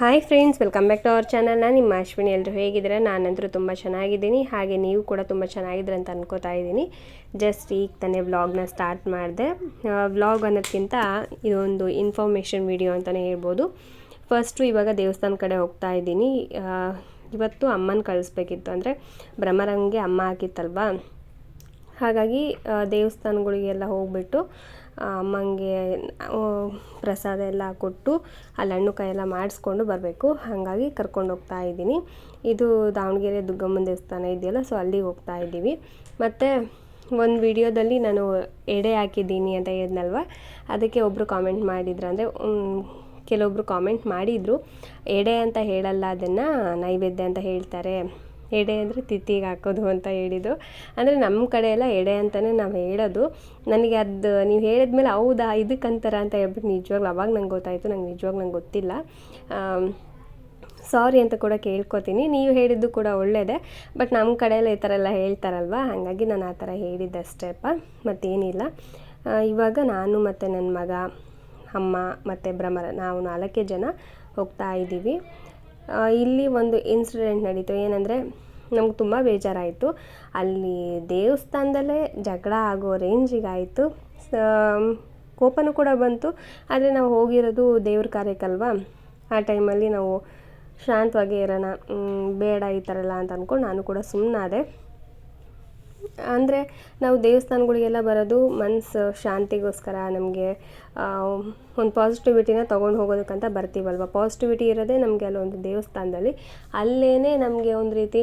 Hi friends welcome back to our channel ನಾನು ನಿಮ್ಮ ಅಶ್ವಿನಿ ಎಲ್ಲರೂ ಹೇಗಿದ್ದೀರಾ? ನಾನಂತರೂ ತುಂಬ ಚೆನ್ನಾಗಿದ್ದೀನಿ. ಹಾಗೆ ನೀವು ಕೂಡ ತುಂಬ ಚೆನ್ನಾಗಿದ್ದೀರ ಅಂತ ಅನ್ಕೋತಾ ಇದ್ದೀನಿ. ಜಸ್ಟ್ ಈಗ ತಾನೇ ವ್ಲಾಗ್ನ ಸ್ಟಾರ್ಟ್ ಮಾಡಿದೆ. ವ್ಲಾಗ್ ಅನ್ನೋದಕ್ಕಿಂತ ಇದೊಂದು ಇನ್ಫಾರ್ಮೇಷನ್ ವಿಡಿಯೋ ಅಂತಲೇ ಹೇಳ್ಬೋದು. ಫಸ್ಟು ಇವಾಗ ದೇವಸ್ಥಾನ ಕಡೆ ಹೋಗ್ತಾ ಇದ್ದೀನಿ. ಇವತ್ತು ಅಮ್ಮನ ಕಳಿಸ್ಬೇಕಿತ್ತು ಅಂದರೆ ಭ್ರಮರಂಗೆ ಅಮ್ಮ ಹಾಕಿತ್ತಲ್ವಾ? ಹಾಗಾಗಿ ದೇವಸ್ಥಾನಗಳಿಗೆಲ್ಲ ಹೋಗ್ಬಿಟ್ಟು ಆ, ಅಮ್ಮಂಗೆ ಪ್ರಸಾದ ಎಲ್ಲ ಕೊಟ್ಟು ಅಲ್ಲಿ ಹಣ್ಣು ಕಾಯಿ ಎಲ್ಲ ಮಾಡಿಸ್ಕೊಂಡು ಬರಬೇಕು. ಹಾಗಾಗಿ ಕರ್ಕೊಂಡು ಹೋಗ್ತಾ ಇದ್ದೀನಿ. ಇದು ದಾವಣಗೆರೆ ದುರ್ಗಮ್ಮನ ದೇವಸ್ಥಾನ ಇದೆಯಲ್ಲ ಸೊ ಅಲ್ಲಿಗೆ ಹೋಗ್ತಾ ಇದ್ದೀವಿ. ಮತ್ತು ಒಂದು ವಿಡಿಯೋದಲ್ಲಿ ನಾನು ಎಡೆ ಹಾಕಿದ್ದೀನಿ ಅಂತ ಹೇಳಿದ್ನಲ್ವ? ಅದಕ್ಕೆ ಒಬ್ಬರು ಕಾಮೆಂಟ್ ಮಾಡಿದ್ರು. ಅಂದರೆ ಕೆಲವೊಬ್ಬರು ಕಾಮೆಂಟ್ ಮಾಡಿದರು. ಎಡೆ ಅಂತ ಹೇಳಲ್ಲ ಅದನ್ನು ನೈವೇದ್ಯ ಅಂತ ಹೇಳ್ತಾರೆ. ಎಡೆ ಅಂದರೆ ತಿಥಿಗೆ ಹಾಕೋದು ಅಂತ ಹೇಳಿದ್ದು. ಅಂದರೆ ನಮ್ಮ ಕಡೆ ಎಲ್ಲ ಎಡೆ ಅಂತಲೇ ನಾವು ಹೇಳೋದು. ನನಗೆ ಅದು ನೀವು ಹೇಳಿದ್ಮೇಲೆ ಹೌದಾ ಇದಕ್ಕಂತಾರ ಅಂತ ಹೇಳ್ಬಿಟ್ಟು ನಿಜವಾಗ್ಲೂ ಅವಾಗ ನಂಗೆ ಗೊತ್ತಾಯಿತು, ನಂಗೆ ನಿಜವಾಗ್ಲೂ ನಂಗೆ ಗೊತ್ತಿಲ್ಲ. ಸಾರಿ ಅಂತ ಕೂಡ ಕೇಳ್ಕೊತೀನಿ. ನೀವು ಹೇಳಿದ್ದು ಕೂಡ ಒಳ್ಳೆಯದೇ ಬಟ್ ನಮ್ಮ ಕಡೆ ಎಲ್ಲ ಈ ಥರ ಎಲ್ಲ ಹೇಳ್ತಾರಲ್ವ? ಹಾಗಾಗಿ ನಾನು ಆ ಥರ ಹೇಳಿದ್ದಷ್ಟೇಪ್ಪ ಮತ್ತೇನಿಲ್ಲ. ಇವಾಗ ನಾನು ಮತ್ತು ನನ್ನ ಮಗ, ಅಮ್ಮ ಮತ್ತು ಭ್ರಮರ, ನಾವು ನಾಲ್ಕೇ ಜನ ಹೋಗ್ತಾ ಇದ್ದೀವಿ. ಇಲ್ಲಿ ಒಂದು ಇನ್ಸಿಡೆಂಟ್ ನಡೀತು. ಏನಂದರೆ, ನಮ್ಗೆ ತುಂಬ ಬೇಜಾರಾಯಿತು. ಅಲ್ಲಿ ದೇವಸ್ಥಾನದಲ್ಲೇ ಜಗಳ ಆಗೋ ರೇಂಜಿಗಾಯಿತು ಕೋಪನೂ ಕೂಡ ಬಂತು. ಆದರೆ ನಾವು ಹೋಗಿರೋದು ದೇವ್ರ ಕಾರ್ಯಕ್ಕಲ್ವಾ? ಆ ಟೈಮಲ್ಲಿ ನಾವು ಶಾಂತವಾಗಿ ಇರೋಣ. ಬೇಡ ಈ ಥರ ಎಲ್ಲ ಅಂತ ಅಂದ್ಕೊಂಡು ನಾನು ಕೂಡ ಸುಮ್ಮನಾದೆ ಅಂದರೆ ನಾವು ದೇವಸ್ಥಾನಗಳಿಗೆಲ್ಲ ಬರೋದು ಮನಸ್ಸು ಶಾಂತಿಗೋಸ್ಕರ ನಮಗೆ ಒಂದು ಪಾಸಿಟಿವಿಟಿನ ತೊಗೊಂಡು ಹೋಗೋದಕ್ಕಂತ ಬರ್ತೀವಲ್ವ? ಪಾಸಿಟಿವಿಟಿ ಇರೋದೇ ನಮಗೆ ಅಲ್ಲೊಂದು ದೇವಸ್ಥಾನದಲ್ಲಿ. ಅಲ್ಲೇ ನಮಗೆ ಒಂದು ರೀತಿ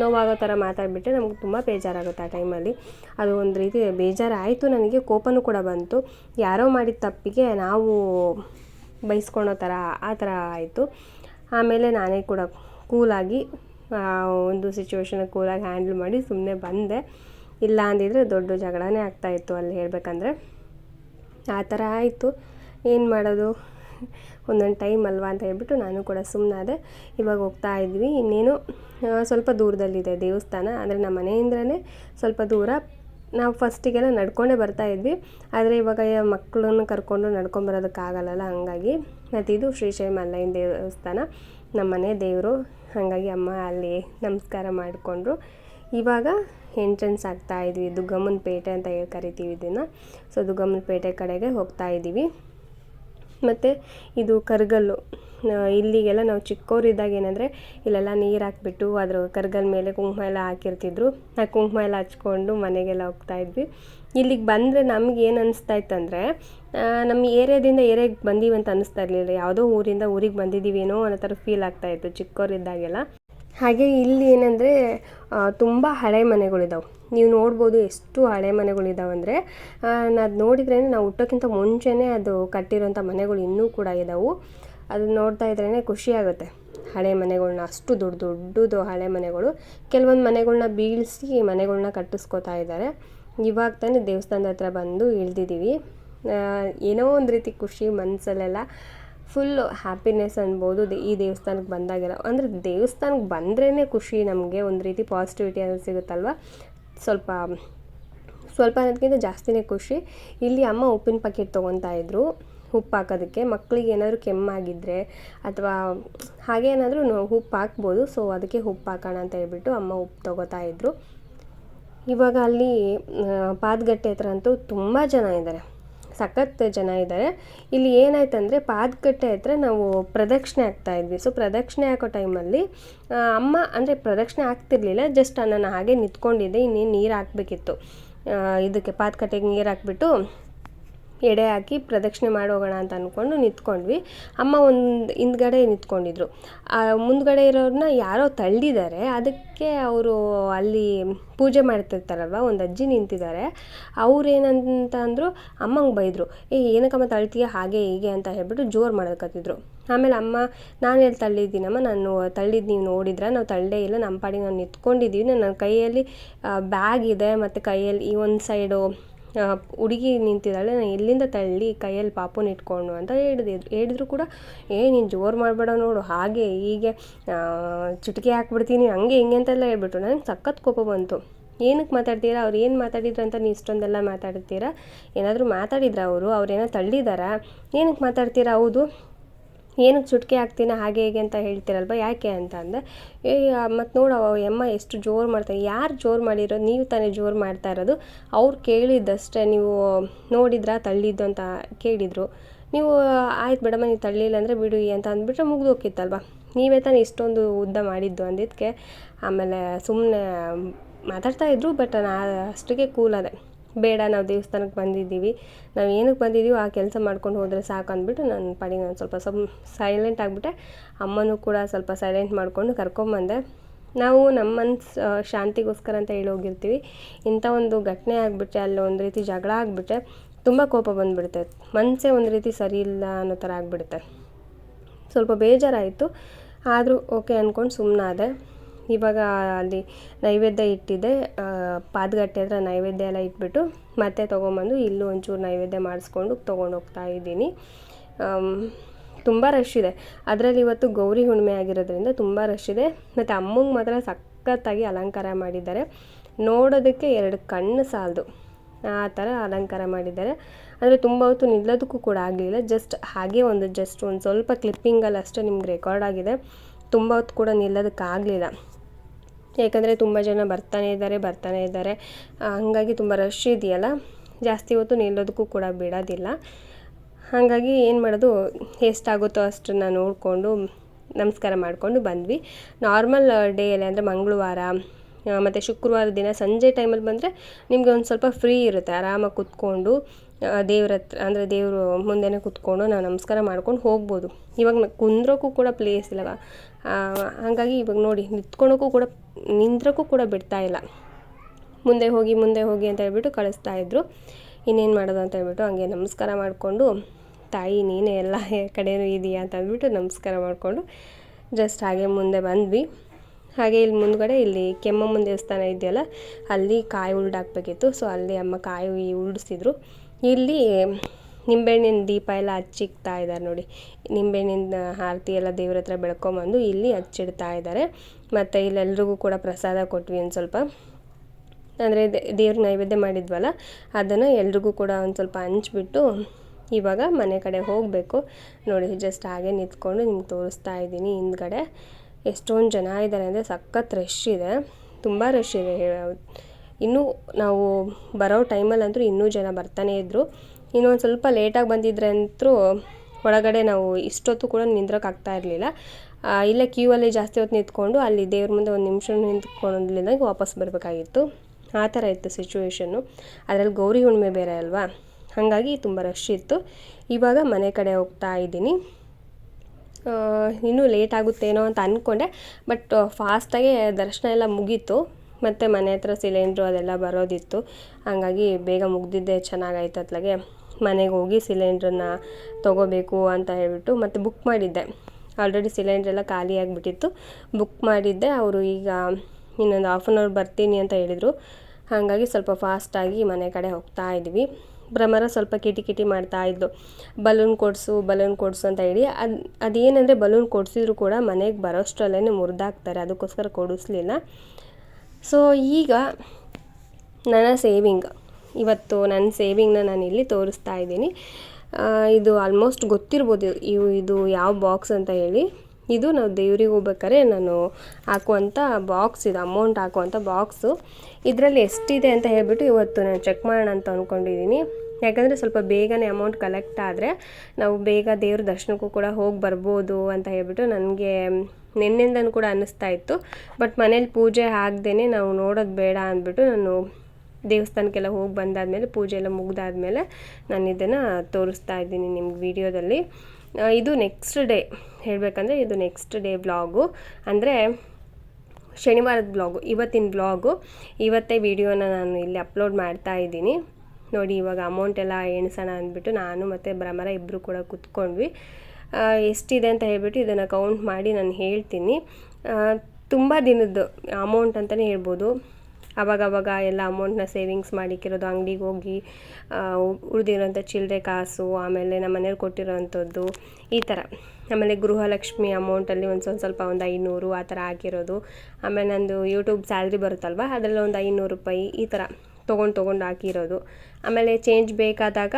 ನೋವಾಗೋ ಥರ ಮಾತಾಡಿಬಿಟ್ರೆ ನಮ್ಗೆ ತುಂಬ ಬೇಜಾರಾಗುತ್ತೆ ಆ ಟೈಮಲ್ಲಿ ಅದು ಒಂದು ರೀತಿ ಬೇಜಾರಾಯಿತು ನನಗೆ, ಕೋಪನೂ ಕೂಡ ಬಂತು. ಯಾರೋ ಮಾಡಿದ ತಪ್ಪಿಗೆ ನಾವು ಬೈಸ್ಕೊಳೋ ಥರ ಆ ಥರ ಆಯಿತು. ಆಮೇಲೆ ನಾನೇ ಕೂಡ ಕೂಲಾಗಿ ಒಂದು ಸಿಚುವೇಶನ್ ಕೂಲಾಗಿ ಹ್ಯಾಂಡಲ್ ಮಾಡಿ ಸುಮ್ಮನೆ ಬಂದೆ. ಇಲ್ಲ ಅಂದಿದ್ರೆ ದೊಡ್ಡ ಜಗಳನೇ ಆಗ್ತಾಯಿತ್ತು ಅಲ್ಲಿ ಹೇಳಬೇಕಂದ್ರೆ. ಆ ಥರ ಆಯಿತು. ಏನು ಮಾಡೋದು? ಒಂದೊಂದು ಟೈಮ್ ಅಲ್ವಾ ಅಂತ ಹೇಳ್ಬಿಟ್ಟು ನಾನು ಕೂಡ ಸುಮ್ಮನಾದೆ ಇವಾಗ ಹೋಗ್ತಾ ಇದ್ವಿ. ಇನ್ನೇನು ಸ್ವಲ್ಪ ದೂರದಲ್ಲಿದೆ ದೇವಸ್ಥಾನ. ಅಂದರೆ ನಮ್ಮ ಮನೆಯಿಂದಲೇ ಸ್ವಲ್ಪ ದೂರ. ನಾವು ಫಸ್ಟಿಗೆಲ್ಲ ನಡ್ಕೊಂಡೇ ಬರ್ತಾ ಇದ್ವಿ. ಆದರೆ ಇವಾಗ ಮಕ್ಕಳನ್ನು ಕರ್ಕೊಂಡು ನಡ್ಕೊಂಬರೋದಕ್ಕಾಗಲ್ಲಲ್ಲ ಹಂಗಾಗಿ. ಮತ್ತು ಇದು ಶ್ರೀಶೈಲ ಮಲ್ಲಯ್ಯನ ದೇವಸ್ಥಾನ. ನಮ್ಮ ಮನೆ ದೇವರು. ಹಾಗಾಗಿ ಅಮ್ಮ ಅಲ್ಲಿ ನಮಸ್ಕಾರ ಮಾಡಿಕೊಂಡ್ರು. ಇವಾಗ ಎಂಟ್ರೆನ್ಸ್ ಆಗ್ತಾ ಇದ್ವಿ. ದುಗ್ಗಮ್ಮನ ಪೇಟೆ ಅಂತ ಹೇಳಿ ಕರಿತೀವಿ ಇದನ್ನು. ಸೊ ದುಗ್ಗಮ್ಮನ ಪೇಟೆ ಕಡೆಗೆ ಹೋಗ್ತಾ ಇದ್ದೀವಿ. ಮತ್ತು ಇದು ಕರ್ಗಲ್ಲು. ಇಲ್ಲಿಗೆಲ್ಲ ನಾವು ಚಿಕ್ಕವರಿದ್ದಾಗ ಏನಂದರೆ ಇಲ್ಲೆಲ್ಲ ನೀರು ಹಾಕ್ಬಿಟ್ಟು ಅದ್ರ ಕರ್ಗಲ್ ಮೇಲೆ ಕುಂಕುಮ ಎಲ್ಲ ಹಾಕಿರ್ತಿದ್ರು. ಆ ಕುಂಕುಮ ಎಲ್ಲ ಹಚ್ಕೊಂಡು ಮನೆಗೆಲ್ಲ ಹೋಗ್ತಾಯಿದ್ವಿ ಇಲ್ಲಿಗೆ ಬಂದರೆ ನಮ್ಗೆ ಏನು ಅನಿಸ್ತಾ ಇತ್ತಂದರೆ ನಮ್ಮ ಏರಿಯಾದಿಂದ ಏರಿಯಾಗೆ ಬಂದೀವಿ ಅಂತ ಅನಿಸ್ತಾ ಇರಲಿಲ್ಲ. ಯಾವುದೋ ಊರಿಂದ ಊರಿಗೆ ಬಂದಿದ್ದೀವೇನೋ ಅನ್ನೋ ಥರ ಫೀಲ್ ಆಗ್ತಾಯಿತ್ತು ಚಿಕ್ಕವರಿದ್ದಾಗೆಲ್ಲ ಹಾಗೆ ಇಲ್ಲಿ ಏನಂದರೆ ತುಂಬ ಹಳೆ ಮನೆಗಳಿದಾವೆ ನೀವು ನೋಡ್ಬೋದು ಎಷ್ಟು ಹಳೆ ಮನೆಗಳಿದಾವೆ ಅಂದರೆ ಅದು ನೋಡಿದ್ರೇ ನಾವು ಹುಟ್ಟೋಕ್ಕಿಂತ ಮುಂಚೆನೇ ಅದು ಕಟ್ಟಿರೋಂಥ ಮನೆಗಳು ಇನ್ನೂ ಕೂಡ ಇದ್ದಾವೆ ಅದನ್ನ ನೋಡ್ತಾ ಇದ್ರೇ ಖುಷಿ ಆಗುತ್ತೆ. ಹಳೆ ಮನೆಗಳನ್ನ ಅಷ್ಟು ದೊಡ್ಡ ದೊಡ್ಡದು ಹಳೆ ಮನೆಗಳು. ಕೆಲವೊಂದು ಮನೆಗಳನ್ನ ಬೀಳಿಸಿ ಮನೆಗಳನ್ನ ಕಟ್ಟಿಸ್ಕೊತಾ ಇದ್ದಾರೆ ಇವಾಗ ತಾನೇ ದೇವಸ್ಥಾನದ ಹತ್ರ ಬಂದು ಇಳ್ದಿದ್ದೀವಿ ಏನೋ ಒಂದು ರೀತಿ ಖುಷಿ ಮನಸ್ಸಲ್ಲೆಲ್ಲ ಫುಲ್ಲು ಹ್ಯಾಪಿನೆಸ್ ಅನ್ಬೋದು ಈ ದೇವಸ್ಥಾನಕ್ಕೆ ಬಂದಾಗೆಲ್ಲ. ಅಂದರೆ ದೇವಸ್ಥಾನಕ್ಕೆ ಬಂದ್ರೇ ಖುಷಿ ನಮಗೆ ಒಂದು ರೀತಿ ಪಾಸಿಟಿವಿಟಿ ಅನ್ನೋದು ಸಿಗುತ್ತಲ್ವ? ಸ್ವಲ್ಪ ಸ್ವಲ್ಪ ಅನ್ನೋದಕ್ಕಿಂತ ಜಾಸ್ತಿನೇ ಖುಷಿ. ಇಲ್ಲಿ ಅಮ್ಮ ಉಪ್ಪಿನ ಪ್ಯಾಕೆಟ್ ತೊಗೊತಾ ಇದ್ದರು ಉಪ್ಪು ಹಾಕೋದಕ್ಕೆ. ಮಕ್ಕಳಿಗೆ ಏನಾದರೂ ಕೆಮ್ಮಾಗಿದ್ದರೆ ಅಥವಾ ಹಾಗೆ ಏನಾದರೂ ಉಪ್ಪು ಹಾಕ್ಬೋದು. ಸೊ ಅದಕ್ಕೆ ಉಪ್ಪು ಹಾಕೋಣ ಅಂತ ಹೇಳ್ಬಿಟ್ಟು ಅಮ್ಮ ಉಪ್ಪು ತೊಗೋತಾ ಇದ್ದರು ಇವಾಗ ಅಲ್ಲಿ ಪಾದಗಟ್ಟೆ ಹತ್ರ ಅಂತೂ ತುಂಬ ಜನ ಇದ್ದಾರೆ. ಸಖತ್ ಜನ ಇದ್ದಾರೆ ಇಲ್ಲಿ ಏನಾಯ್ತಂದರೆ ಪಾದಗಟ್ಟೆ ಹತ್ರ ನಾವು ಪ್ರದಕ್ಷಿಣೆ ಆಗ್ತಾ ಇದ್ವಿ. ಸೊ ಪ್ರದಕ್ಷಿಣೆ ಹಾಕೋ ಟೈಮಲ್ಲಿ ಅಮ್ಮ ಅಂದರೆ ಪ್ರದಕ್ಷಿಣೆ ಹಾಕ್ತಿರ್ಲಿಲ್ಲ ಜಸ್ಟ್ ನಾನು ಹಾಗೆ ನಿಂತ್ಕೊಂಡಿದ್ದೆ, ಇನ್ನೇನು ನೀರು ಹಾಕಬೇಕಿತ್ತು. ಇದಕ್ಕೆ ಪಾದಗಟ್ಟೆಗೆ ನೀರು ಹಾಕ್ಬಿಟ್ಟು ಎಡೆ ಹಾಕಿ ಪ್ರದಕ್ಷಿಣೆ ಮಾಡೋಗೋಣ ಅಂತ ಅಂದ್ಕೊಂಡು ನಿಂತ್ಕೊಂಡ್ವಿ. ಅಮ್ಮ ಒಂದು ಹಿಂದ್ಗಡೆ ನಿಂತ್ಕೊಂಡಿದ್ರು. ಮುಂದ್ಗಡೆ ಇರೋರನ್ನ ಯಾರೋ ತಳ್ಳಿದ್ದಾರೆ ಅದಕ್ಕೆ ಅವರು ಅಲ್ಲಿ ಪೂಜೆ ಮಾಡ್ತಿರ್ತಾರಲ್ವ, ಒಂದು ಅಜ್ಜಿ ನಿಂತಿದ್ದಾರೆ ಅವ್ರು ಏನಂತ ಅಂದರು, ಅಮ್ಮಂಗೆ ಬೈದರು. ಏ, ಏನಕ್ಕಮ್ಮ ತಳ್ತೀಯ? ಹಾಗೆ, ಹೀಗೆ ಅಂತ ಹೇಳ್ಬಿಟ್ಟು ಜೋರು ಮಾಡೋಕತ್ತಿದ್ರು ಆಮೇಲೆ ಅಮ್ಮ, ನಾನು ಎಲ್ಲಿ ತಳ್ಳಿದ್ದೀನಮ್ಮ? ನಾನು ತಳ್ಳಿದ್ದು ನೀವು ನೋಡಿದ್ರೆ? ನಾವು ತಳ್ಳೇ ಇಲ್ಲ. ನಮ್ಮ ಪಾಡಿಗೆ ನಾನು ನಿಂತ್ಕೊಂಡಿದ್ದೀವಿ ನನ್ನ ಕೈಯಲ್ಲಿ ಬ್ಯಾಗ್ ಇದೆ. ಮತ್ತು ಕೈಯಲ್ಲಿ ಈ ಒಂದು ಸೈಡು ಹುಡುಗಿ ನಿಂತಿದ್ದಾಳೆ ನಾನು ಎಲ್ಲಿಂದ ತಳ್ಳಿ ಕೈಯಲ್ಲಿ ಪಾಪುನ ಇಟ್ಕೊಂಡು ಅಂತ ಹೇಳಿದ್ರು ಹೇಳಿದ್ರು ಕೂಡ, ಏ, ನೀನು ಜೋರು ಮಾಡಬೇಡ ನೋಡು, ಹಾಗೆ ಹೀಗೆ ಚುಟುಕಿ ಹಾಕ್ಬಿಡ್ತೀನಿ, ಹಂಗೆ ಹಿಂಗೆ ಅಂತೆಲ್ಲ ಹೇಳ್ಬಿಟ್ಟು ನನಗೆ ಸಖತ್ ಕೋಪ ಬಂತು. ಏನಕ್ಕೆ ಮಾತಾಡ್ತೀರಾ? ಅವ್ರು ಏನು ಮಾತಾಡಿದ್ರು ಅಂತ ನೀವು ಇಷ್ಟೊಂದೆಲ್ಲ ಮಾತಾಡ್ತೀರಾ? ಏನಾದರೂ ಮಾತಾಡಿದ್ರಾ ಅವರು? ಅವ್ರೇನೋ ತಳ್ಳಿದಾರಾ? ಏನಕ್ಕೆ ಮಾತಾಡ್ತೀರಾ? ಹೌದು ಏನಕ್ಕೆ ಚುಟ್ಕಿ ಹಾಕ್ತೀನಿ, ಹಾಗೆ ಹೇಗೆ ಅಂತ ಹೇಳ್ತೀರಲ್ವ? ಯಾಕೆ ಅಂತ ಅಂದೆ ಏಯ್ ಮತ್ತು ನೋಡು ಅಮ್ಮ ಎಷ್ಟು ಜೋರು ಮಾಡ್ತಾರೆ ಯಾರು ಜೋರು ಮಾಡಿರೋದು ನೀವು ತಾನೇ ಜೋರು ಮಾಡ್ತಾ ಇರೋದು. ಅವ್ರು ಕೇಳಿದ್ದಷ್ಟೇ, ನೀವು ನೋಡಿದ್ರಾ, ತಳ್ಳಿದ್ದು ಅಂತ ಕೇಳಿದರು. ನೀವು, ಆಯ್ತು ಬೇಡಮ್ಮ, ನೀವು ತಳ್ಳಿಲ್ಲ ಅಂದರೆ ಬಿಡು ಅಂತ ಅಂದ್ಬಿಟ್ರೆ ಮುಗ್ದು ಹೋಗಿತ್ತಲ್ವ ನೀವೇ ತಾನೇ ಇಷ್ಟೊಂದು ಉದ್ದ ಮಾಡಿದ್ದು ಅಂದಿದ್ದಕ್ಕೆ ಆಮೇಲೆ ಸುಮ್ಮನೆ ಮಾತಾಡ್ತಾ ಇದ್ರು, ಬಟ್ ನಾ ಅಷ್ಟಕ್ಕೆ ಕೂಲ್ ಬೇಡ, ನಾವು ದೇವಸ್ಥಾನಕ್ಕೆ ಬಂದಿದ್ದೀವಿ. ನಾವು ಏನಕ್ಕೆ ಬಂದಿದ್ದೀವಿ ಆ ಕೆಲಸ ಮಾಡ್ಕೊಂಡು ಹೋದರೆ ಸಾಕು ಅಂದ್ಬಿಟ್ಟು ನನ್ನ ಪಾಡಿಗೆ ನಾನು ಸ್ವಲ್ಪ ಸ್ವಲ್ಪ ಸೈಲೆಂಟ್ ಆಗಿಬಿಟ್ಟೆ. ಅಮ್ಮನೂ ಕೂಡ ಸ್ವಲ್ಪ ಸೈಲೆಂಟ್ ಮಾಡಿಕೊಂಡು ಕರ್ಕೊಂಬಂದೆ. ನಾವು ನಮ್ಮ ಮನ್ಸು ಶಾಂತಿಗೋಸ್ಕರ ಅಂತ ಹೇಳಿ ಹೋಗಿರ್ತೀವಿ. ಇಂಥ ಒಂದು ಘಟನೆ ಆಗಿಬಿಟ್ಟೆ ಅಲ್ಲಿ ಒಂದು ರೀತಿ ಜಗಳ ಆಗಿಬಿಟ್ಟೆ. ತುಂಬ ಕೋಪ ಬಂದುಬಿಡುತ್ತೆ ಮನಸ್ಸೇ ಒಂದು ರೀತಿ ಸರಿ ಇಲ್ಲ ಅನ್ನೋ ಥರ ಆಗಿಬಿಡುತ್ತೆ. ಸ್ವಲ್ಪ ಬೇಜಾರಾಯಿತು. ಆದರೂ ಓಕೆ ಅಂದ್ಕೊಂಡು ಸುಮ್ಮನಾದೆ ಇವಾಗ ಅಲ್ಲಿ ನೈವೇದ್ಯ ಇಟ್ಟಿದ್ದೆ ಪಾದಗಟ್ಟೆ ಹತ್ರ ನೈವೇದ್ಯ ಎಲ್ಲ ಇಟ್ಬಿಟ್ಟು ಮತ್ತೆ ತೊಗೊಂಬಂದು ಇಲ್ಲೂ ಒಂಚೂರು ನೈವೇದ್ಯ ಮಾಡಿಸ್ಕೊಂಡು ತೊಗೊಂಡು ಹೋಗ್ತಾ ಇದ್ದೀನಿ. ತುಂಬ ರಶ್ ಇದೆ. ಅದರಲ್ಲಿ ಇವತ್ತು ಗೌರಿ ಹುಣ್ಣಿಮೆ ಆಗಿರೋದ್ರಿಂದ ತುಂಬ ರಶ್ ಇದೆ. ಮತ್ತು ಅಮ್ಮಂಗೆ ಮಾತ್ರ ಸಖತ್ತಾಗಿ ಅಲಂಕಾರ ಮಾಡಿದ್ದಾರೆ. ನೋಡೋದಕ್ಕೆ ಎರಡು ಕಣ್ಣು ಸಾಲದು. ಆ ಥರ ಅಲಂಕಾರ ಮಾಡಿದ್ದಾರೆ. ಅಂದರೆ ತುಂಬ ಹೊತ್ತು ನಿಲ್ಲೋದಕ್ಕೂ ಕೂಡ ಆಗಲಿಲ್ಲ. ಜಸ್ಟ್ ಹಾಗೆ ಒಂದು ಜಸ್ಟ್ ಒಂದು ಸ್ವಲ್ಪ ಕ್ಲಿಪ್ಪಿಂಗಲ್ಲಿ ಅಷ್ಟೇ ನಿಮ್ಗೆ ರೆಕಾರ್ಡ್ ಆಗಿದೆ. ತುಂಬ ಹೊತ್ತು ಕೂಡ ನಿಲ್ಲೋದಕ್ಕಾಗಲಿಲ್ಲ. ಯಾಕಂದರೆ ತುಂಬ ಜನ ಬರ್ತಾನೆ ಇದ್ದಾರೆ ಬರ್ತಾನೆ ಇದ್ದಾರೆ. ಹಾಗಾಗಿ ತುಂಬ ರಶ್ ಇದೆಯಲ್ಲ? ಜಾಸ್ತಿ ಹೊತ್ತು ನಿಲ್ಲೋದಕ್ಕೂ ಕೂಡ ಬಿಡೋದಿಲ್ಲ. ಹಾಗಾಗಿ ಏನು ಮಾಡೋದು? ಎಷ್ಟಾಗುತ್ತೋ ಅಷ್ಟನ್ನು ನೋಡಿಕೊಂಡು, ನಮಸ್ಕಾರ ಮಾಡಿಕೊಂಡು ಬಂದ್ವಿ. ನಾರ್ಮಲ್ ಡೇಯಲ್ಲಿ ಅಂದರೆ ಮಂಗಳವಾರ ಮತ್ತು ಶುಕ್ರವಾರ ದಿನ ಸಂಜೆ ಟೈಮಲ್ಲಿ ಬಂದರೆ ನಿಮಗೆ ಒಂದು ಸ್ವಲ್ಪ ಫ್ರೀ ಇರುತ್ತೆ. ಆರಾಮಾಗಿ ಕುತ್ಕೊಂಡು ದೇವ್ರ ಹತ್ರ, ಅಂದರೆ ದೇವರು ಮುಂದೆಯೇ ಕುತ್ಕೊಂಡು ನಾವು ನಮಸ್ಕಾರ ಮಾಡ್ಕೊಂಡು ಹೋಗ್ಬೋದು. ಇವಾಗ ಕುಂದ್ರೋಕ್ಕೂ ಕೂಡ ಪ್ಲೇಸ್ ಇಲ್ಲವ? ಹಾಗಾಗಿ ಇವಾಗ ನೋಡಿ, ನಿಂತ್ಕೊಳಕ್ಕೂ ಕೂಡ, ನಿಂದ್ರಕ್ಕೂ ಕೂಡ ಬಿಡ್ತಾ ಇಲ್ಲ. ಮುಂದೆ ಹೋಗಿ ಮುಂದೆ ಹೋಗಿ ಅಂತ ಹೇಳ್ಬಿಟ್ಟು ಕಳಿಸ್ತಾ ಇದ್ರು. ಇನ್ನೇನು ಮಾಡೋದು ಅಂತ ಹೇಳ್ಬಿಟ್ಟು ಹಂಗೆ ನಮಸ್ಕಾರ ಮಾಡಿಕೊಂಡು, ತಾಯಿ, ನೀನೇ ಎಲ್ಲ ಕಡೆಯೂ ಇದೆಯಾ ಅಂತ ಅಂದ್ಬಿಟ್ಟು ನಮಸ್ಕಾರ ಮಾಡಿಕೊಂಡು ಜಸ್ಟ್ ಹಾಗೆ ಮುಂದೆ ಬಂದ್ವಿ. ಹಾಗೆ ಇಲ್ಲಿ ಮುಂದ್ಗಡೆ ಇಲ್ಲಿ ಕೆಮ್ಮಮ್ಮನ ದೇವಸ್ಥಾನ ಇದೆಯಲ್ಲ, ಅಲ್ಲಿ ಕಾಯಿ ಉಲ್ಡಾಕ್ಬೇಕಿತ್ತು ಸೊ ಅಲ್ಲಿ ಅಮ್ಮ ಕಾಯಿ ಉಲ್ಡಿಸಿದ್ರು. ಇಲ್ಲಿ ನಿಂಬೆಹಣ್ಣಿನ ದೀಪ ಎಲ್ಲ ಹಚ್ಚಿಕ್ತಾ ಇದ್ದಾರೆ ನೋಡಿ. ನಿಂಬೆಹಣ್ಣಿನ ಆರತಿ ಎಲ್ಲ ದೇವ್ರ ಹತ್ರ ಬೆಳ್ಕೊಂಬಂದು ಇಲ್ಲಿ ಹಚ್ಚಿಡ್ತಾ ಇದ್ದಾರೆ. ಮತ್ತು ಇಲ್ಲೆಲ್ರಿಗೂ ಕೂಡ ಪ್ರಸಾದ ಕೊಟ್ವಿ ಒಂದು ಸ್ವಲ್ಪ. ಅಂದರೆ ದೇವ್ರ ನೈವೇದ್ಯ ಮಾಡಿದ್ವಲ್ಲ, ಅದನ್ನು ಎಲ್ರಿಗೂ ಕೂಡ ಒಂದು ಸ್ವಲ್ಪ ಹಂಚ್ಬಿಟ್ಟು ಇವಾಗ ಮನೆ ಕಡೆ ಹೋಗಬೇಕು. ನೋಡಿ ಜಸ್ಟ್ ಹಾಗೆ ನಿಂತ್ಕೊಂಡು ನಿಮ್ಗೆ ತೋರಿಸ್ತಾ ಇದ್ದೀನಿ ಹಿಂದ್ಗಡೆ. ಎಷ್ಟೊಂದು ಜನ ಇದ್ದಾರೆ ಅಂದರೆ ಸಖತ್ ರಶ್ ಇದೆ. ತುಂಬ ರಶ್ ಇದೆ ಇನ್ನೂ ನಾವು ಬರೋ ಟೈಮಲ್ಲಂತೂ ಇನ್ನೂ ಜನ ಬರ್ತಾನೇ ಇದ್ದರು ಇನ್ನೊಂದು ಸ್ವಲ್ಪ ಲೇಟಾಗಿ ಬಂದಿದ್ರೆ ಅಂತೂ ಒಳಗಡೆ ನಾವು ಇಷ್ಟೊತ್ತು ಕೂಡ ನಿಂದ್ರಕ್ಕಾಗ್ತಾ ಇರಲಿಲ್ಲ. ಇಲ್ಲೇ ಕ್ಯೂ ಅಲ್ಲಿ ಜಾಸ್ತಿ ಹೊತ್ತು ನಿಂತ್ಕೊಂಡು ಅಲ್ಲಿ ದೇವ್ರ ಮುಂದೆ ಒಂದು ನಿಮಿಷ ನಿಂತ್ಕೊಂಡಿಲ್ಲ ವಾಪಸ್ ಬರಬೇಕಾಗಿತ್ತು. ಆ ಥರ ಇತ್ತು ಸಿಚುವೇಶನ್ನು ಅದರಲ್ಲಿ ಗೌರಿ ಹುಣ್ಣಿಮೆ ಬೇರೆ ಅಲ್ವಾ? ಹಾಗಾಗಿ ತುಂಬ ರಶ್ ಇತ್ತು. ಇವಾಗ ಮನೆ ಕಡೆ ಹೋಗ್ತಾ ಇದ್ದೀನಿ. ಇನ್ನೂ ಲೇಟ್ ಆಗುತ್ತೇನೋ ಅಂತ ಅಂದ್ಕೊಂಡೆ ಬಟ್ ಫಾಸ್ಟಾಗೆ ದರ್ಶನ ಎಲ್ಲ ಮುಗೀತು. ಮತ್ತು ಮನೆ ಹತ್ರ ಸಿಲಿಂಡ್ರು ಅದೆಲ್ಲ ಬರೋದಿತ್ತು. ಹಾಗಾಗಿ ಬೇಗ ಮುಗ್ದಿದ್ದೆ, ಚೆನ್ನಾಗಾಯ್ತು ಅತ್ಲಾಗೆ. ಮನೆಗೆ ಹೋಗಿ ಸಿಲಿಂಡ್ರನ್ನ ತೊಗೋಬೇಕು ಅಂತ ಹೇಳಿಬಿಟ್ಟು ಮತ್ತು ಬುಕ್ ಮಾಡಿದ್ದೆ. ಆಲ್ರೆಡಿ ಸಿಲಿಂಡ್ರೆಲ್ಲ ಖಾಲಿ ಆಗಿಬಿಟ್ಟಿತ್ತು. ಬುಕ್ ಮಾಡಿದ್ದೆ, ಅವರು ಈಗ ಇನ್ನೊಂದು ಹಾಫ್ ಆನ್ ಅವರ್ ಬರ್ತೀನಿ ಅಂತ ಹೇಳಿದರು. ಹಾಗಾಗಿ ಸ್ವಲ್ಪ ಫಾಸ್ಟಾಗಿ ಮನೆ ಕಡೆ ಹೋಗ್ತಾ ಇದ್ವಿ. ಭ್ರಮರ ಸ್ವಲ್ಪ ಕಿಟಿ ಕಿಟಿ ಮಾಡ್ತಾ ಇದ್ದು ಬಲೂನ್ ಕೊಡಿಸು ಬಲೂನ್ ಕೊಡಿಸು ಅಂತ ಹೇಳಿ. ಅದು, ಅದೇನಂದರೆ ಬಲೂನ್ ಕೊಡಿಸಿದ್ರು ಕೂಡ ಮನೆಗೆ ಬರೋಷ್ಟರಲ್ಲೇ ಮುರಿದಾಕ್ತಾರೆ. ಅದಕ್ಕೋಸ್ಕರ ಕೊಡಿಸ್ಲಿಲ್ಲ. ಸೊ ಈಗ ನನ್ನ ಸೇವಿಂಗ್ ಇವತ್ತು ನನ್ನ ಸೇವಿಂಗ್ನ ನಾನು ಇಲ್ಲಿ ತೋರಿಸ್ತಾ ಇದ್ದೀನಿ. ಇದು ಆಲ್ಮೋಸ್ಟ್ ಗೊತ್ತಿರ್ಬೋದು ಇವು, ಇದು ಯಾವ ಬಾಕ್ಸ್ ಅಂತ ಹೇಳಿ. ಇದು ನಾವು ದೇವ್ರಿಗೆ ಹೋಗ್ಬೇಕಾದ್ರೆ ನಾನು ಹಾಕುವಂಥ ಬಾಕ್ಸ್ ಇದು ಅಮೌಂಟ್ ಹಾಕುವಂಥ ಬಾಕ್ಸು ಇದರಲ್ಲಿ ಎಷ್ಟಿದೆ ಅಂತ ಹೇಳ್ಬಿಟ್ಟು ಇವತ್ತು ನಾನು ಚೆಕ್ ಮಾಡೋಣ ಅಂತ ಅಂದ್ಕೊಂಡಿದ್ದೀನಿ ಯಾಕಂದರೆ ಸ್ವಲ್ಪ ಬೇಗನೆ ಅಮೌಂಟ್ ಕಲೆಕ್ಟ್ ಆದರೆ ನಾವು ಬೇಗ ದೇವ್ರ ದರ್ಶನಕ್ಕೂ ಕೂಡ ಹೋಗಿ ಬರ್ಬೋದು ಅಂತ ಹೇಳ್ಬಿಟ್ಟು ನನಗೆ ನಿನ್ನೆಯಿಂದನೂ ಕೂಡ ಅನ್ನಿಸ್ತಾ ಇತ್ತು. ಬಟ್ ಮನೇಲಿ ಪೂಜೆ ಆಗದೇ ನಾವು ನೋಡೋದು ಬೇಡ ಅಂದ್ಬಿಟ್ಟು ನಾನು ದೇವಸ್ಥಾನಕ್ಕೆಲ್ಲ ಹೋಗಿ ಬಂದಾದಮೇಲೆ ಪೂಜೆ ಎಲ್ಲ ಮುಗ್ದಾದಮೇಲೆ ನಾನು ಇದನ್ನು ತೋರಿಸ್ತಾ ಇದ್ದೀನಿ ನಿಮ್ಗೆ ವಿಡಿಯೋದಲ್ಲಿ. ಇದು ನೆಕ್ಸ್ಟ್ ಡೇ ಹೇಳಬೇಕಂದ್ರೆ ಇದು ನೆಕ್ಸ್ಟ್ ಡೇ ಬ್ಲಾಗು ಅಂದರೆ ಶನಿವಾರದ ಬ್ಲಾಗು ಇವತ್ತಿನ ಬ್ಲಾಗು ಇವತ್ತೇ ವಿಡಿಯೋನ ನಾನು ಇಲ್ಲಿ ಅಪ್ಲೋಡ್ ಮಾಡ್ತಾ ಇದ್ದೀನಿ. ನೋಡಿ ಇವಾಗ ಅಮೌಂಟ್ ಎಲ್ಲ ಎಣಿಸೋಣ ಅಂದ್ಬಿಟ್ಟು ನಾನು ಮತ್ತು ಭ್ರಮರ ಇಬ್ಬರು ಕೂಡ ಕುತ್ಕೊಂಡ್ವಿ. ಎಷ್ಟಿದೆ ಅಂತ ಹೇಳ್ಬಿಟ್ಟು ಇದನ್ನು ಕೌಂಟ್ ಮಾಡಿ ನಾನು ಹೇಳ್ತೀನಿ. ತುಂಬ ದಿನದ್ದು ಅಮೌಂಟ್ ಅಂತಲೇ ಹೇಳ್ಬೋದು. ಅವಾಗವಾಗ ಎಲ್ಲ ಅಮೌಂಟ್ನ ಸೇವಿಂಗ್ಸ್ ಮಾಡಿಕ್ಕಿರೋದು, ಅಂಗಡಿಗೆ ಹೋಗಿ ಉಳಿದಿರೋಂಥ ಚಿಲ್ಲರೆ ಕಾಸು, ಆಮೇಲೆ ನಮ್ಮ ಮನೇಲಿ ಕೊಟ್ಟಿರೋವಂಥದ್ದು ಈ ಥರ ಆಮೇಲೆ ಗೃಹಲಕ್ಷ್ಮಿ ಅಮೌಂಟಲ್ಲಿ ಒಂದು ಸ್ವಲ್ಪ ಸ್ವಲ್ಪ ಒಂದು ಐನೂರು ಆ ಥರ ಹಾಕಿರೋದು. ಆಮೇಲೆ ನಂದು ಯೂಟ್ಯೂಬ್ ಸ್ಯಾಲ್ರಿ ಬರುತ್ತಲ್ವ ಅದರಲ್ಲಿ ಒಂದು ಐನೂರು ರೂಪಾಯಿ ಈ ಥರ ತೊಗೊಂಡು ತೊಗೊಂಡು ಹಾಕಿರೋದು. ಆಮೇಲೆ ಚೇಂಜ್ ಬೇಕಾದಾಗ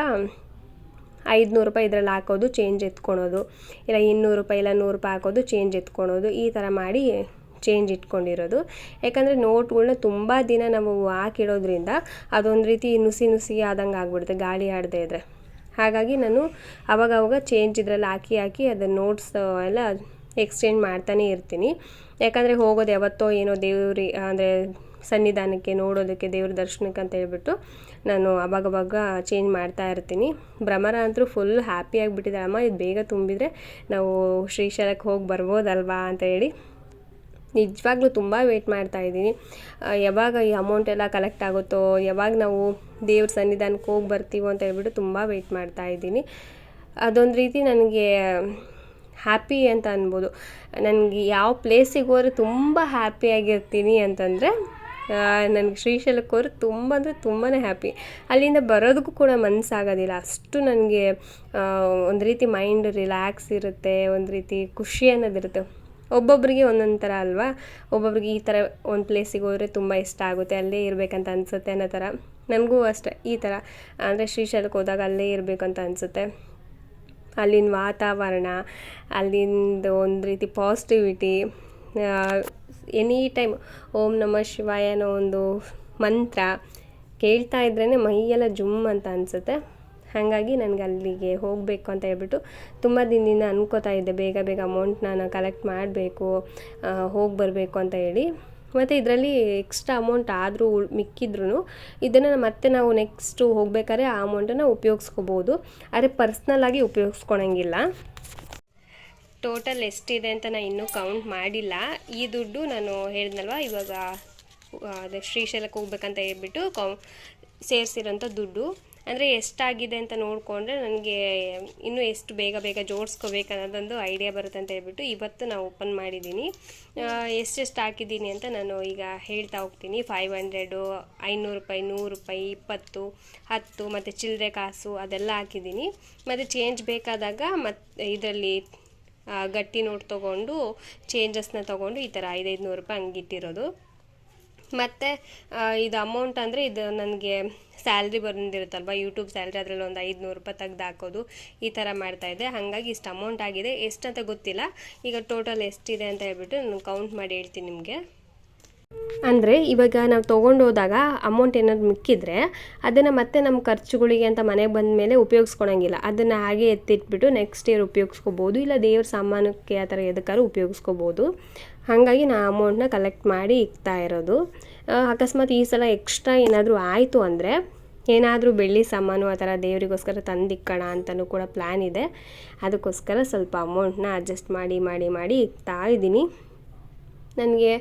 ಐದುನೂರು ರೂಪಾಯಿ ಇದರಲ್ಲಿ ಹಾಕೋದು ಚೇಂಜ್ ಎತ್ಕೊಳೋದು. ಇಲ್ಲ ಇನ್ನೂರು ರೂಪಾಯಿ ಇಲ್ಲ ನೂರು ರೂಪಾಯಿ ಹಾಕೋದು ಚೇಂಜ್ ಎತ್ಕೊಳೋದು. ಈ ಥರ ಮಾಡಿ ಚೇಂಜ್ ಇಟ್ಕೊಂಡಿರೋದು. ಯಾಕಂದರೆ ನೋಟ್ಗಳನ್ನ ತುಂಬ ದಿನ ನಾವು ಹಾಕಿಡೋದ್ರಿಂದ ಅದೊಂದು ರೀತಿ ನುಸಿ ನುಸಿ ಆದಂಗೆ ಆಗ್ಬಿಡುತ್ತೆ, ಗಾಳಿ ಆಡದೇ ಇದ್ದರೆ ಹಾಗಾಗಿ ನಾನು ಅವಾಗವಾಗ ಚೇಂಜ್ ಇದರಲ್ಲಿ ಹಾಕಿ ಹಾಕಿ ಅದನ್ನ ನೋಟ್ಸ್ ಎಲ್ಲ ಎಕ್ಸ್ಚೇಂಜ್ ಮಾಡ್ತಾನೇ ಇರ್ತೀನಿ. ಯಾಕಂದರೆ ಹೋಗೋದು ಯಾವತ್ತೋ ಏನೋ ದೇವ್ರಿ, ಅಂದರೆ ಸನ್ನಿಧಾನಕ್ಕೆ ನೋಡೋದಕ್ಕೆ ದೇವ್ರ ದರ್ಶನಕ್ಕೆ ಅಂತ ಹೇಳ್ಬಿಟ್ಟು ನಾನು ಅವಾಗವಾಗ ಚೇಂಜ್ ಮಾಡ್ತಾ ಇರ್ತೀನಿ. ಭ್ರಮರ ಅಂತೂ ಫುಲ್ ಹ್ಯಾಪಿ ಆಗಿಬಿಟ್ಟಿದ್ದಾಳೆ. ಅಮ್ಮ, ಇದು ಬೇಗ ತುಂಬಿದರೆ ನಾವು ಶ್ರೀಶೈಲಕ್ಕೆ ಹೋಗಿ ಬರ್ಬೋದಲ್ವಾ ಅಂತ ಹೇಳಿ ನಿಜವಾಗ್ಲೂ ತುಂಬ ವೆಯ್ಟ್ ಮಾಡ್ತಾ ಇದ್ದೀನಿ. ಯಾವಾಗ ಈ ಅಮೌಂಟ್ ಎಲ್ಲ ಕಲೆಕ್ಟ್ ಆಗುತ್ತೋ, ಯಾವಾಗ ನಾವು ದೇವ್ರ ಸನ್ನಿಧಾನಕ್ಕೆ ಹೋಗಿ ಬರ್ತೀವೋ ಅಂತ ಹೇಳ್ಬಿಟ್ಟು ತುಂಬ ವೆಯ್ಟ್ ಮಾಡ್ತಾ ಇದ್ದೀನಿ. ಅದೊಂದು ರೀತಿ ನನಗೆ ಹ್ಯಾಪಿ ಅಂತ ಅನ್ಬೋದು. ನನಗೆ ಯಾವ ಪ್ಲೇಸಿಗೆ ಹೋದ್ರೆ ತುಂಬ ಹ್ಯಾಪಿಯಾಗಿರ್ತೀನಿ ಅಂತಂದರೆ ನನಗೆ ಶ್ರೀಶೈಲಕ್ಕೆ ಹೋದ್ರೆ ತುಂಬ ಅಂದರೆ ತುಂಬಾ ಹ್ಯಾಪಿ ಅಲ್ಲಿಂದ ಬರೋದಕ್ಕೂ ಕೂಡ ಮನಸ್ಸಾಗೋದಿಲ್ಲ ಅಷ್ಟು ನನಗೆ ಒಂದು ರೀತಿ ಮೈಂಡ್ ರಿಲ್ಯಾಕ್ಸ್ ಇರುತ್ತೆ, ಒಂದು ರೀತಿ ಖುಷಿ ಅನ್ನೋದಿರುತ್ತೆ ಒಬ್ಬೊಬ್ಬರಿಗೆ ಒಂದೊಂದು ಥರ ಅಲ್ವಾ? ಒಬ್ಬೊಬ್ರಿಗೆ ಈ ಥರ ಒಂದು ಪ್ಲೇಸಿಗೆ ಹೋದರೆ ತುಂಬ ಇಷ್ಟ ಆಗುತ್ತೆ. ಅಲ್ಲೇ ಇರಬೇಕಂತ ಅನಿಸುತ್ತೆ ಅನ್ನೋ ಥರ. ನನಗೂ ಅಷ್ಟೇ ಈ ಥರ. ಅಂದರೆ ಶ್ರೀಶೈಲಕ್ಕೆ ಹೋದಾಗ ಅಲ್ಲೇ ಇರಬೇಕಂತ ಅನಿಸುತ್ತೆ. ಅಲ್ಲಿನ ವಾತಾವರಣ, ಅಲ್ಲಿಂದ ಒಂದು ರೀತಿ ಪಾಸಿಟಿವಿಟಿ ಎನಿ ಟೈಮ್ ಓಂ ನಮಃ ಶಿವಾಯ ಅನ್ನೋ ಒಂದು ಮಂತ್ರ ಕೇಳ್ತಾ ಇದ್ರೇ ಮೈಯೆಲ್ಲ ಜುಮ್ ಅಂತ ಅನಿಸುತ್ತೆ. ಹಾಗಾಗಿ ನನಗೆ ಅಲ್ಲಿಗೆ ಹೋಗಬೇಕು ಅಂತ ಹೇಳ್ಬಿಟ್ಟು ತುಂಬ ದಿನದಿಂದ ಅನ್ಕೋತಾ ಇದ್ದೆ. ಬೇಗ ಬೇಗ ಅಮೌಂಟ್ ನಾನು ಕಲೆಕ್ಟ್ ಮಾಡಬೇಕು ಹೋಗಿ ಬರಬೇಕು ಅಂತ ಹೇಳಿ. ಮತ್ತು ಇದರಲ್ಲಿ ಎಕ್ಸ್ಟ್ರಾ ಅಮೌಂಟ್ ಆದರೂ ಮಿಕ್ಕಿದ್ರೂ ಇದನ್ನು ಮತ್ತೆ ನಾವು ನೆಕ್ಸ್ಟು ಹೋಗ್ಬೇಕಾದ್ರೆ ಆ ಅಮೌಂಟನ್ನು ಉಪಯೋಗಿಸ್ಕೋಬೋದು. ಆದರೆ ಪರ್ಸ್ನಲ್ಲಾಗಿ ಉಪಯೋಗಿಸ್ಕೊಳಂಗಿಲ್ಲ. ಟೋಟಲ್ ಎಷ್ಟಿದೆ ಅಂತ ನಾನು ಇನ್ನೂ ಕೌಂಟ್ ಮಾಡಿಲ್ಲ. ಈ ದುಡ್ಡು ನಾನು ಹೇಳಿದ್ನಲ್ವ, ಇವಾಗ ಅದು ಶ್ರೀಶೈಲಕ್ಕೆ ಹೋಗ್ಬೇಕಂತ ಹೇಳ್ಬಿಟ್ಟು ಕೌ, ಸೇರಿಸಿರೋಂಥ ದುಡ್ಡು. ಅಂದರೆ ಎಷ್ಟಾಗಿದೆ ಅಂತ ನೋಡಿಕೊಂಡ್ರೆ ನನಗೆ ಇನ್ನೂ ಎಷ್ಟು ಬೇಗ ಬೇಗ ಜೋಡಿಸ್ಕೋಬೇಕು ಅನ್ನೋದೊಂದು ಐಡಿಯಾ ಬರುತ್ತೆ ಅಂತ ಹೇಳ್ಬಿಟ್ಟು ಇವತ್ತು ನಾನು ಓಪನ್ ಮಾಡಿದ್ದೀನಿ. ಎಷ್ಟೆಷ್ಟು ಹಾಕಿದ್ದೀನಿ ಅಂತ ನಾನು ಈಗ ಹೇಳ್ತಾ ಹೋಗ್ತೀನಿ. ಫೈವ್ ಹಂಡ್ರೆಡು ಐನೂರು ರೂಪಾಯಿ, ನೂರು ರೂಪಾಯಿ, ಇಪ್ಪತ್ತು, ಹತ್ತು, ಮತ್ತು ಚಿಲ್ಲರೆ ಕಾಸು ಅದೆಲ್ಲ ಹಾಕಿದ್ದೀನಿ. ಮತ್ತು ಚೇಂಜ್ ಬೇಕಾದಾಗ ಮತ್ತು ಇದರಲ್ಲಿ ಗಟ್ಟಿ ನೋಟ್ ತೊಗೊಂಡು ಚೇಂಜಸ್ನ ತೊಗೊಂಡು ಈ ಥರ ಐದೈದು ನೂರು ರೂಪಾಯಿ ಹಂಗಿಟ್ಟಿರೋದು ಮತ್ತು ಇದು ಅಮೌಂಟ್ ಅಂದರೆ ಇದು ನನಗೆ ಸ್ಯಾಲ್ರಿ ಬಂದಿರುತ್ತಲ್ವ ಯೂಟ್ಯೂಬ್ ಸ್ಯಾಲ್ರಿ ಅದರಲ್ಲಿ ಒಂದು ಐದುನೂರು ರೂಪಾಯಿ ತೆಗ್ದು ಹಾಕೋದು, ಈ ಥರ ಮಾಡ್ತಾಯಿದ್ದೆ ಹಾಗಾಗಿ ಇಷ್ಟು ಅಮೌಂಟ್ ಆಗಿದೆ. ಎಷ್ಟಂತ ಗೊತ್ತಿಲ್ಲ. ಈಗ ಟೋಟಲ್ ಎಷ್ಟಿದೆ ಅಂತ ಹೇಳ್ಬಿಟ್ಟು ನಾನು ಕೌಂಟ್ ಮಾಡಿ ಹೇಳ್ತೀನಿ ನಿಮಗೆ. ಅಂದರೆ ಇವಾಗ ನಾವು ತೊಗೊಂಡು ಹೋದಾಗ ಅಮೌಂಟ್ ಏನಾದ್ರು ಮಿಕ್ಕಿದ್ರೆ ಅದನ್ನು ಮತ್ತೆ ನಮ್ಮ ಖರ್ಚುಗಳಿಗೆ ಅಂತ ಮನೆಗೆ ಬಂದ ಮೇಲೆ ಉಪಯೋಗಿಸ್ಕೊಳಂಗಿಲ್ಲ. ಅದನ್ನು ಹಾಗೆ ಎತ್ತಿಟ್ಬಿಟ್ಟು ನೆಕ್ಸ್ಟ್ ಇಯರ್ ಉಪಯೋಗಿಸ್ಕೋಬೋದು, ಇಲ್ಲ ದೇವ್ರ ಸಾಮಾನಕ್ಕೆ ಆ ಥರ ಎದಕ್ಕಾದ್ರೂ ಉಪಯೋಗಿಸ್ಕೋಬೋದು. ಹಾಗಾಗಿ ನಾ ಅಮೌಂಟ್ನ ಕಲೆಕ್ಟ್ ಮಾಡಿ ಇಕ್ತಾ ಇರೋದು. ಅಕಸ್ಮಾತ್ ಈ ಸಲ ಎಕ್ಸ್ಟ್ರಾ ಏನಾದರೂ ಆಯಿತು ಅಂದರೆ ಏನಾದರೂ ಬೆಳ್ಳಿ ಸಾಮಾನು ಆ ಥರ ದೇವರಿಗೋಸ್ಕರ ತಂದಿಕ್ಕೋಣ ಅಂತಲೂ ಕೂಡ ಪ್ಲ್ಯಾನ್ ಇದೆ. ಅದಕ್ಕೋಸ್ಕರ ಸ್ವಲ್ಪ ಅಮೌಂಟ್ನ ಅಡ್ಜಸ್ಟ್ ಮಾಡಿ ಮಾಡಿ ಮಾಡಿ ಇಕ್ತಾ ಇದ್ದೀನಿ. ನನಗೆ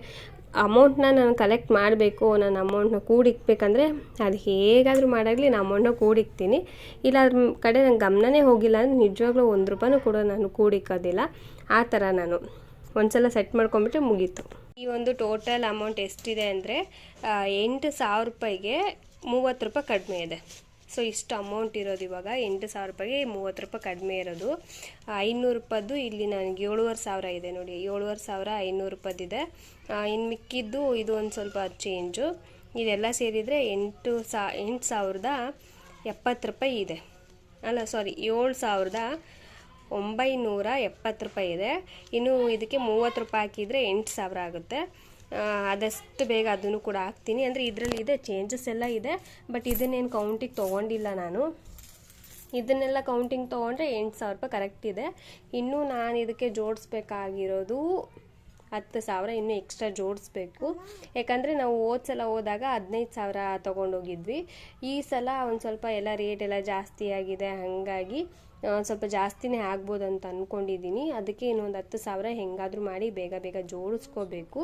ಅಮೌಂಟ್ನ ನಾನು ಕಲೆಕ್ಟ್ ಮಾಡಬೇಕು ನಾನು ಅಮೌಂಟ್ನ ಕೂಡಿಕ್ಬೇಕಂದ್ರೆ ಅದು ಹೇಗಾದರೂ ಮಾಡಾಗಲಿ ನಾನು ಅಮೌಂಟ್ನ ಕೂಡಿಕ್ತೀನಿ. ಇಲ್ಲ, ಅದ್ರ ಕಡೆ ನಂಗೆ ಗಮನನೇ ಹೋಗಿಲ್ಲ ಅಂದರೆ ನಿಜವಾಗ್ಲೂ ಒಂದು ರೂಪಾಯಿನೂ ಕೂಡ ನಾನು ಕೂಡಿಕ್ಕೋದಿಲ್ಲ ಆ ಥರ ನಾನು ಒಂದ್ಸಲ ಸೆಟ್ ಮಾಡ್ಕೊಂಬಿಟ್ರೆ ಮುಗೀತು. ಈ ಒಂದು ಟೋಟಲ್ ಅಮೌಂಟ್ ಎಷ್ಟಿದೆ ಅಂದರೆ ಎಂಟು ಸಾವಿರ ರೂಪಾಯಿಗೆ ಮೂವತ್ತು ರೂಪಾಯಿ ಕಡಿಮೆ ಇದೆ. ಸೊ ಇಷ್ಟು ಅಮೌಂಟ್ ಇರೋದು ಇವಾಗ ಎಂಟು ಸಾವಿರ ರೂಪಾಯಿಗೆ ಮೂವತ್ತು ರೂಪಾಯಿ ಕಡಿಮೆ ಇರೋದು. ಐನೂರು ರೂಪಾಯ್ದು ಇಲ್ಲಿ ನನಗೆ ಏಳುವರೆ ಸಾವಿರ ಇದೆ ನೋಡಿ. ಏಳುವರೆ ಸಾವಿರ ಐನೂರು ರೂಪಾಯ್ದಿದೆ. ಇನ್ನು ಮಿಕ್ಕಿದ್ದು ಇದು ಒಂದು ಸ್ವಲ್ಪ ಚೇಂಜು ಇದೆಲ್ಲ ಸೇರಿದರೆ ಎಂಟು ಸಾ, ಎಂಟು ಸಾವಿರದ ಎಪ್ಪತ್ತು ರೂಪಾಯಿ ಇದೆ. ಅಲ್ಲ ಸಾರಿ ಏಳು ಸಾವಿರದ ಒಂಬೈನೂರ ಎಪ್ಪತ್ತು ರೂಪಾಯಿ ಇದೆ. ಇನ್ನು ಇದಕ್ಕೆ ಮೂವತ್ತು ರೂಪಾಯಿ ಹಾಕಿದರೆ ಎಂಟು ಸಾವಿರ ಆಗುತ್ತೆ. ಆದಷ್ಟು ಬೇಗ ಅದನ್ನು ಕೂಡ ಹಾಕ್ತೀನಿ. ಅಂದರೆ ಇದರಲ್ಲಿ ಇದೆ ಚೇಂಜಸ್ ಎಲ್ಲ ಇದೆ ಬಟ್ ಇದನ್ನೇನು ಕೌಂಟಿಗೆ ತೊಗೊಂಡಿಲ್ಲ ನಾನು. ಇದನ್ನೆಲ್ಲ ಕೌಂಟಿಂಗ್ ತೊಗೊಂಡ್ರೆ ಎಂಟು ಸಾವಿರ ರೂಪಾಯಿ ಕರೆಕ್ಟ್ ಇದೆ. ಇನ್ನೂ ನಾನು ಇದಕ್ಕೆ ಜೋಡಿಸ್ಬೇಕಾಗಿರೋದು ಹತ್ತು ಸಾವಿರ, ಇನ್ನೂ ಎಕ್ಸ್ಟ್ರಾ ಜೋಡಿಸ್ಬೇಕು. ಯಾಕಂದರೆ ನಾವು ಹೋದ ಸಲ ಹೋದಾಗ ಹದಿನೈದು ಸಾವಿರ ತೊಗೊಂಡೋಗಿದ್ವಿ. ಈ ಸಲ ಒಂದು ಸ್ವಲ್ಪ ಎಲ್ಲ ರೇಟ್ ಎಲ್ಲ ಜಾಸ್ತಿ ಆಗಿದೆ, ಹಾಗಾಗಿ ಸ್ವಲ್ಪ ಜಾಸ್ತಿನೇ ಆಗ್ಬೋದು ಅಂತ ಅಂದ್ಕೊಂಡಿದ್ದೀನಿ ಅದಕ್ಕೆ ಇನ್ನೊಂದು ಹತ್ತು ಸಾವಿರ ಹೆಂಗಾದರೂ ಮಾಡಿ ಬೇಗ ಬೇಗ ಜೋಡಿಸ್ಕೋಬೇಕು.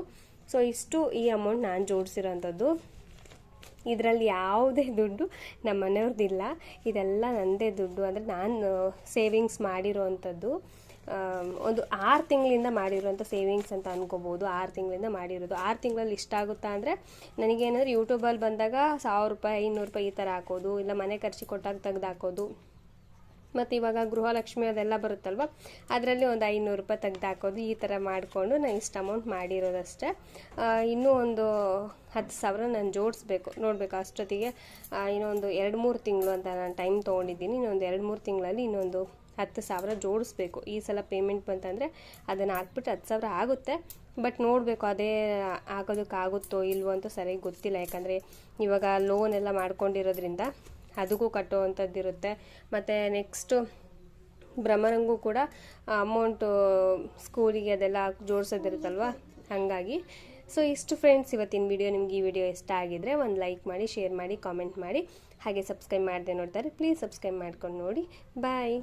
ಸೊ ಇಷ್ಟು ಈ ಅಮೌಂಟ್ ನಾನು ಜೋಡಿಸಿರೋಂಥದ್ದು. ಇದರಲ್ಲಿ ಯಾವುದೇ ದುಡ್ಡು ನಮ್ಮ ಮನೆಯವ್ರದ್ದಿಲ್ಲ ಇದೆಲ್ಲ ನನ್ನದೇ ದುಡ್ಡು. ಅಂದರೆ ನಾನು ಸೇವಿಂಗ್ಸ್ ಮಾಡಿರೋವಂಥದ್ದು ಒಂದು ಆರು ತಿಂಗಳಿಂದ ಮಾಡಿರುವಂಥ ಸೇವಿಂಗ್ಸ್ ಅಂತ ಅನ್ಕೋಬೋದು. ಆರು ತಿಂಗಳಿಂದ ಮಾಡಿರೋದು. ಆರು ತಿಂಗಳಲ್ಲಿ ಇಷ್ಟ ಆಗುತ್ತಾ ಅಂದರೆ ನನಗೇನಾದ್ರೂ ಯೂಟ್ಯೂಬಲ್ಲಿ ಬಂದಾಗ ಸಾವಿರ ರೂಪಾಯಿ ಐನೂರು ರೂಪಾಯಿ ಈ ಥರ ಹಾಕೋದು. ಇಲ್ಲ ಮನೆ ಖರ್ಚಿಗೆ ಕೊಟ್ಟಾಗ ತೆಗ್ದು ಹಾಕೋದು. ಮತ್ತು ಇವಾಗ ಗೃಹಲಕ್ಷ್ಮಿ ಅದೆಲ್ಲ ಬರುತ್ತಲ್ವ? ಅದರಲ್ಲಿ ಒಂದು ಐನೂರು ರೂಪಾಯಿ ತೆಗ್ದು ಹಾಕೋದು, ಈ ಥರ ಮಾಡಿಕೊಂಡು ನಾನು ಇಷ್ಟು ಅಮೌಂಟ್ ಮಾಡಿರೋದಷ್ಟೇ. ಇನ್ನೂ ಒಂದು ಹತ್ತು ಸಾವಿರ ನಾನು ಜೋಡಿಸ್ಬೇಕು. ನೋಡಬೇಕು, ಅಷ್ಟೊತ್ತಿಗೆ ಇನ್ನೊಂದು ಎರಡು ಮೂರು ತಿಂಗಳು ಅಂತ ನಾನು ಟೈಮ್ ತೊಗೊಂಡಿದ್ದೀನಿ. ಇನ್ನೊಂದು ಎರಡು ಮೂರು ತಿಂಗಳಲ್ಲಿ ಇನ್ನೊಂದು ಹತ್ತು ಸಾವಿರ ಜೋಡಿಸ್ಬೇಕು. ಈ ಸಲ ಪೇಮೆಂಟ್ ಬಂತಂದರೆ ಅದನ್ನು ಹಾಕ್ಬಿಟ್ಟು ಹತ್ತು ಸಾವಿರ ಆಗುತ್ತೆ. ಬಟ್ ನೋಡಬೇಕು, ಅದೇ ಆಗೋದಕ್ಕಾಗುತ್ತೋ ಇಲ್ವೋ ಅಂತ ಸರಿಯಾಗಿ ಗೊತ್ತಿಲ್ಲ. ಯಾಕಂದರೆ ಇವಾಗ ಲೋನ್ ಎಲ್ಲ ಮಾಡ್ಕೊಂಡಿರೋದ್ರಿಂದ ಅದಕ್ಕೂ ಕಟ್ಟುವಂಥದ್ದಿರುತ್ತೆ. ಮತ್ತು ನೆಕ್ಸ್ಟು ಭ್ರಮರಂಗೂ ಕೂಡ ಅಮೌಂಟು ಸ್ಕೂಲಿಗೆ ಅದೆಲ್ಲ ಜೋಡಿಸೋದಿರುತ್ತಲ್ವ? ಹಾಗಾಗಿ. ಸೊ ಇಷ್ಟು ಫ್ರೆಂಡ್ಸ್ ಇವತ್ತಿನ ವಿಡಿಯೋ ನಿಮ್ಗೆ ಈ ವಿಡಿಯೋ ಇಷ್ಟ ಆಗಿದ್ರೆ ಒಂದು ಲೈಕ್ ಮಾಡಿ ಶೇರ್ ಮಾಡಿ ಕಾಮೆಂಟ್ ಮಾಡಿ. ಹಾಗೆ ಸಬ್ಸ್ಕ್ರೈಬ್ ಮಾಡಿದೆ ನೋಡ್ತಾರೆ. ಪ್ಲೀಸ್ ಸಬ್ಸ್ಕ್ರೈಬ್ ಮಾಡ್ಕೊಂಡು ನೋಡಿ. ಬಾಯ್